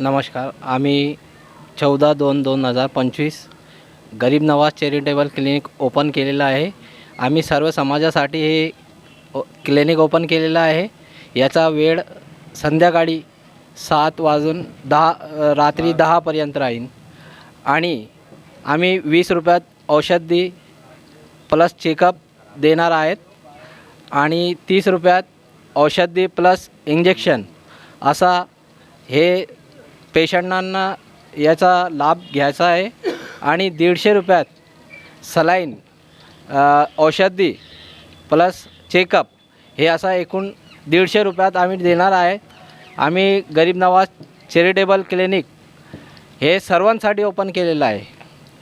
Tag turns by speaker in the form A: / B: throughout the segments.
A: नमस्कार आम्ही चौदा दोन दोन हजार पंचवीस गरीब नवाज चॅरिटेबल क्लिनिक ओपन केलेलं आहे. आम्ही सर्व समाजासाठी हे क्लिनिक ओपन केलेलं आहे. याचा वेळ संध्याकाळी सात वाजून दहा रात्री दहापर्यंत राहील. आणि आम्ही वीस रुपयात औषधी प्लस चेकअप देणार आहेत. आणि तीस रुपयात औषधी प्लस इंजेक्शन असा हे पेशंटांना याचा लाभ घ्यायचा आहे. आणि दीडशे रुपयात सलाईन औषधी प्लस चेकअप हे असा एकूण दीडशे रुपयात आम्ही देणार आहे. आम्ही गरीब नवाज चॅरिटेबल क्लिनिक हे सर्वांसाठी ओपन केलेलं आहे.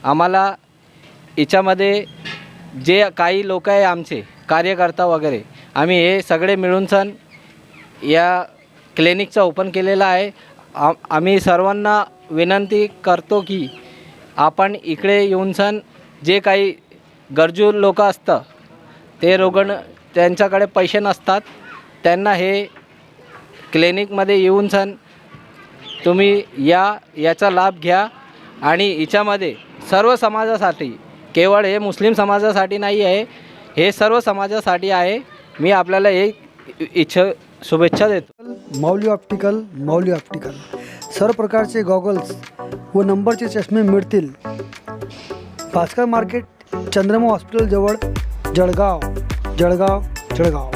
A: आम्हाला याच्यामध्ये जे काही लोक आहे आमचे कार्यकर्ता वगैरे आम्ही हे सगळे मिळून सण या क्लिनिकचं ओपन केलेलं आहे. आ आम्ही सर्वांना विनंती करतो की आपण इकडे येऊन सण जे काही गरजू लोक असतं ते रुग्ण त्यांच्याकडे पैसे नसतात त्यांना हे क्लिनिकमध्ये येऊन सण तुम्ही या याचा लाभ घ्या आणि याच्यामध्ये सर्व समाजासाठी केवळ हे मुस्लिम समाजासाठी नाही आहे हे सर्व समाजासाठी आहे. मी आपल्याला एक इच्छ शुभेच्छा देतो.
B: Mauli optical Mauli optical. सर्व प्रकारचे गॉगल्स व नंबरचे चष्मे मिळतील. भास्कर मार्केट चंद्रमा हॉस्पिटल जवळ जळगाव जळगाव जळगाव.